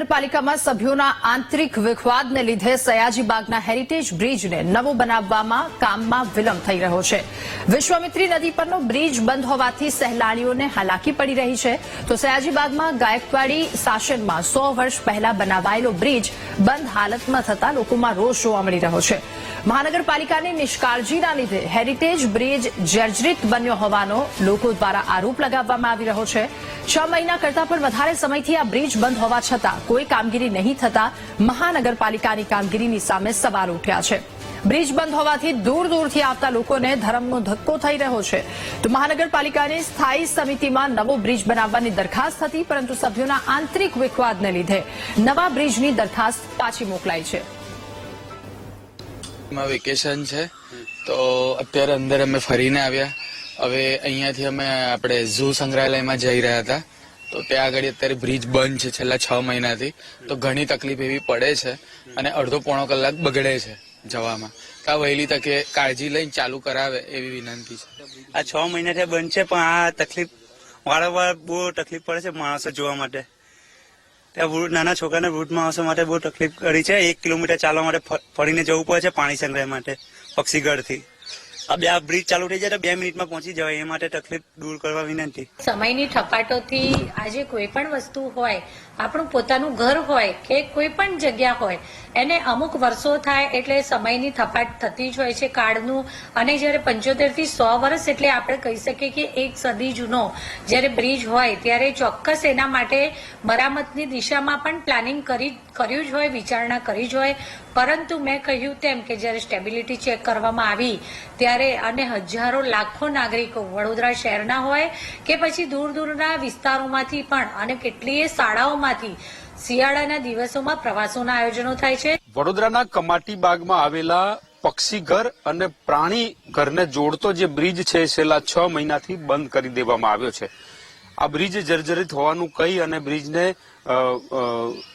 મહાનગરપાલિકામાં સભ્યોના આંતરિક વિખવાદને લીધે સયાજીબાગના હેરિટેજ બ્રિજને નવો બનાવવામાં કામમાં વિલંબ થઈ રહ્યો છે. વિશ્વામિત્રી નદી પરનો બ્રિજ બંધ હોવાથી સહેલાણીઓને હાલાકી પડી રહી છે. તો સયાજીબાગમાં ગાયકવાડી શાસનમાં સો વર્ષ પહેલા બનાવાયેલો બ્રિજ બંધ હાલતમાં થતા લોકોમાં રોષ જોવા મળી રહ્યો છે. મહાનગરપાલિકાની નિષ્કાળજીના લીધે હેરિટેજ બ્રિજ જર્જરિત બન્યો હોવાનો લોકો દ્વારા આરોપ લગાવવામાં આવી રહ્યો છે. છ મહિના કરતા પણ વધારે સમયથી આ બ્રિજ બંધ હોવા છતાં કોઈ કામગીરી નહીં થતા મહાનગરપાલિકાની કામગીરીની સામે સવાલ ઉઠ્યા છે. બ્રિજ બંધ હોવાથી દૂર દૂરથી આવતા લોકોને ધરમનો ધક્કો થઈ રહ્યો છે. તો મહાનગરપાલિકાની સ્થાયી સમિતિમાં નવો બ્રિજ બનાવવાની દરખાસ્ત હતી, પરંતુ સભ્યોના આંતરિક વિખવાદને લીધે નવા બ્રિજની દરખાસ્ત પાછી મોકલાઈ છે. વેકેશન છે, તો અત્યારે અંદર અમે ફરીને આવ્યા. હવે અહીંયાથી અમે આપણે ઝૂ સંગ્રહાલયમાં જઈ રહ્યા હતા. તો ત્યાં આગળ અત્યારે બ્રિજ બંધ છે છેલ્લા છ મહિનાથી. તો ઘણી તકલીફ એવી પડે છે અને અડધો પોણો કલાક બગડે છે જવામાં. તો વહેલી તકે કાળજી લઈને ચાલુ કરાવે એવી વિનંતી છે. આ છ મહિનાથી બંધ છે, પણ આ તકલીફ વારંવાર બહુ તકલીફ પડે છે માણસો જોવા માટે. ત્યાં નાના છોકરાને વૃદ્ધ માણસો માટે બહુ તકલીફ કરી છે. એક કિલોમીટર ચાલવા માટે ફરીને જવું પડે છે પાણી સંગ્રહ માટે, પક્ષીગઢથી. બે આ બ્રિજ ચાલુ થઈ જાય બે મિનિટમાં પહોંચી જવાય, એ માટે તકલીફ દૂર કરવા વિનંતી. સમયની થપાટોથી આજે કોઈ પણ વસ્તુ હોય, આપણું પોતાનું ઘર હોય કે કોઈ પણ જગ્યા હોય, એને અમુક વર્ષો થાય એટલે સમયની થપાટ થતી જ હોય છે કાળનું. અને જ્યારે પંચોતેરથી સો વર્ષ એટલે આપણે કહી શકીએ કે એક સદી જૂનો જ્યારે બ્રિજ હોય, ત્યારે ચોક્કસ એના માટે મરામતની દિશામાં પણ પ્લાનિંગ કરી કર્યું જ હોય, વિચારણા કરી જ હોય. પરંતુ મેં કહ્યું તેમ કે જ્યારે સ્ટેબિલિટી ચેક કરવામાં આવી, ત્યારે અને હજારો લાખો નાગરિકો વડોદરા શહેરના હોય કે પછી દૂર દૂરના વિસ્તારોમાંથી પણ અને કેટલીય શાળાઓમાંથી શિયાળાના દિવસોમાં પ્રવાસોના આયોજનો થાય છે. વડોદરાના કમાટી બાગમાં આવેલા પક્ષી ઘર અને પ્રાણી ઘરને જોડતો જે બ્રિજ છે, છેલ્લા છ મહિનાથી બંધ કરી દેવામાં આવ્યો છે. આ બ્રિજ જર્જરિત હોવાનું કહી અને બ્રિજને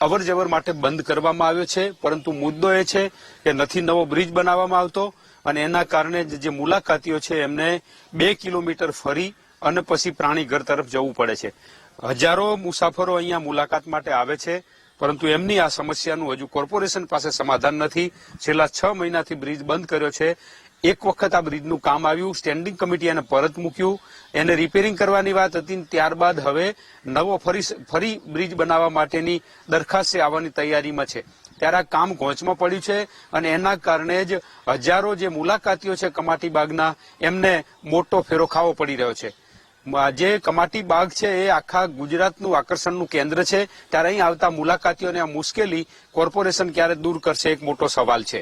અવર જવર માટે બંધ કરવામાં આવ્યો છે. પરંતુ મુદ્દો એ છે કે નથી નવો બ્રિજ બનાવવામાં આવતો અને એના કારણે જે મુલાકાતીઓ છે એમને બે કિલોમીટર ફરી અને પછી પ્રાણી ઘર તરફ જવું પડે છે. હજારો મુસાફરો અહીંયા મુલાકાત માટે આવે છે, પરંતુ એમની આ સમસ્યાનું હજુ કોર્પોરેશન પાસે સમાધાન નથી. છેલ્લા છ મહિનાથી બ્રિજ બંધ કર્યો છે. એક વખત આ બ્રિજનું કામ આવ્યું સ્ટેન્ડિંગ કમિટી એને પરત મૂક્યું, એને રિપેરિંગ કરવાની વાત હતી ત્યારબાદ હવે નવો ફરી ફરી બ્રિજ બનાવવા માટેની દરખાસ્ત આવવાની તૈયારીમાં છે. ત્યારે આ કામ ઘોંચમાં પડ્યું છે અને એના કારણે જ હજારો જે મુલાકાતીઓ છે કમાટી બાગના, એમને મોટો ફેરો ખાવો પડી રહ્યો છે. જે કમાટી બાગ છે એ આખા ગુજરાતનું આકર્ષણનું કેન્દ્ર છે. ત્યારે અહીં આવતા મુલાકાતીઓને આ મુશ્કેલી કોર્પોરેશન ક્યારે દૂર કરશે એક મોટો સવાલ છે.